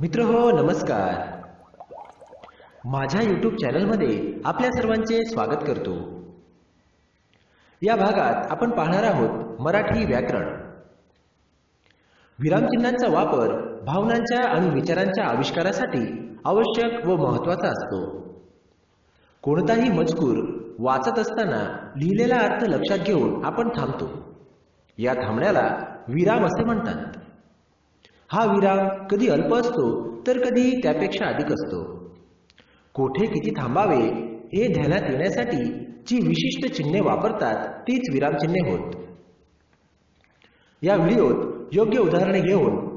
मित्र हो नमस्कार. माझ्या यूट्यूब चॅनलमध्ये आपल्या सर्वांचे स्वागत करतो. या भागात आपण पाहणार आहोत मराठी व्याकरण. विरामचिन्हांचा वापर भावनांच्या आणि विचारांच्या आविष्कारासाठी आवश्यक व महत्त्वाचा असतो. कोणताही मजकूर वाचत असताना लिहिलेला अर्थ लक्षात घेऊन आपण थांबतो. या थांबण्याला विराम असे म्हणतात. हा विराम कधी अल्प असतो तर कधी त्यापेक्षा अधिक असतो. कोठे किती थांबावे हे ध्यानात येण्यासाठी जी विशिष्ट चिन्हे वापरतात तीच विरामचिन्हे होत. या व्हिडिओत योग्य उदाहरणे घेऊन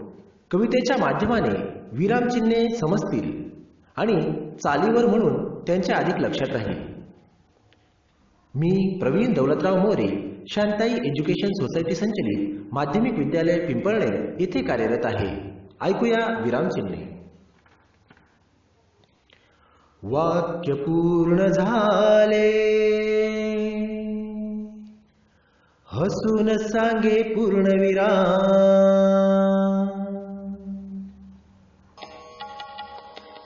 कवितेच्या माध्यमाने विरामचिन्हे समजतील आणि चालीवर म्हणून त्यांच्या अधिक लक्षात राहील. मी प्रवीण दौलतराव मोरे शांताई एज्युकेशन सोसायटी संचलित माध्यमिक विद्यालय पिंपळणे येथे कार्यरत आहे. ऐकूया विरामचिन्हे वाक्य पूर्ण झाले. हसून सांगे पूर्ण विराम.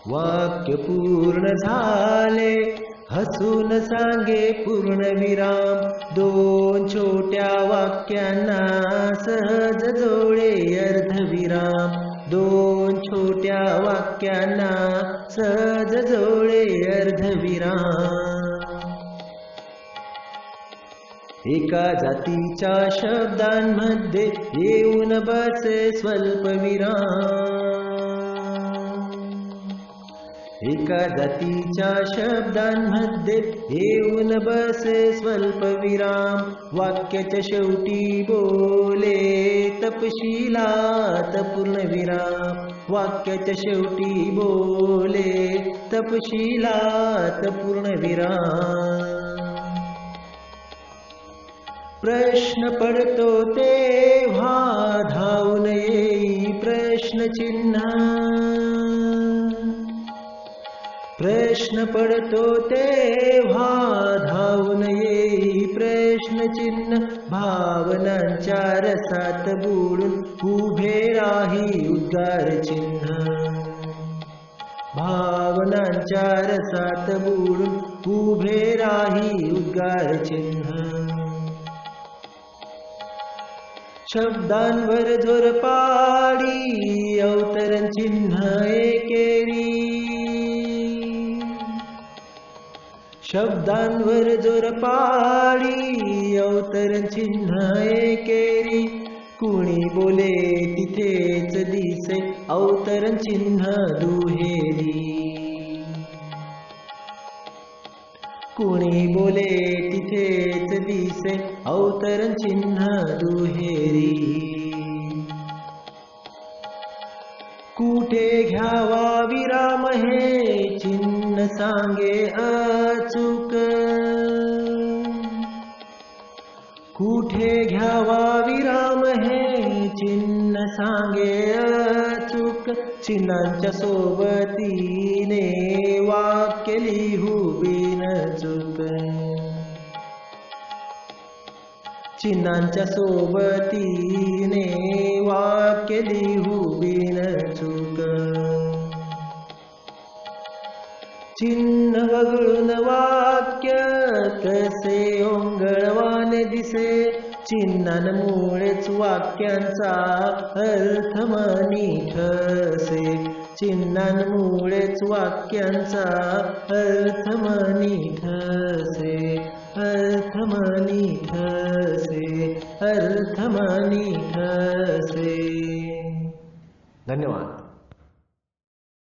वाक्य पूर्ण झाले. हसून सांगे पूर्णविराम दोन छोट्या वाक्यांना सहज जोडे अर्धविराम दोन छोट्या वाक्यांना सहज जोडे अर्धविराम एका जातीच्या शब्दांमध्ये येऊन बसे स्वल्प गति च शब्दान् मध्ये एव स्वल्पविराम वाक्य च शौटी बोले तपशीलात पूर्णविराम वाक्य च शौटी बोले तपशीलात पूर्णविराम प्रश्न पडतो ते वा धावनये प्रश्नचिन्ना प्रश्न पडतो तेव्हा धावून येई प्रश्नचिन्ह भावनांच्या रसात बुडून उभे राही उद्गार चिन्ह। भावनांच्या रसात उभे राही उद्गार चिन्ह। शब्दांवर जोर पाडी अवतरण चिन्ह एकेरी शब्दांवर जोर पाडी अवतरण चिन्ह एकेरी. कुणी बोले तिथेच दिसे अवतरण चिन्ह दुहेरी. कुणी बोले तिथेच दिसे अवतरण चिन्ह दुहेरी. कुठे घ्यावा विराम हे चिन्ह सांगे अचूक कुठे घ्यावा विराम हे? चिन्ह सांगे अचूक. चिन्हांच्या सोबतीने वाक्य लिहू बिन चूक. चिन्हांच्या सोबतीने वाक्य लिहू बिन चूक. चिन्ह वगळून कसे दिसे. चिन्हांमुळेच वाक्यांचा अर्थ मनी ठसे. चिन्हांमुळेच वाक्यांचा अर्थ मनी ठसे. अर्थ मनी ठसे. अर्थ मनी ठसे. धन्यवाद.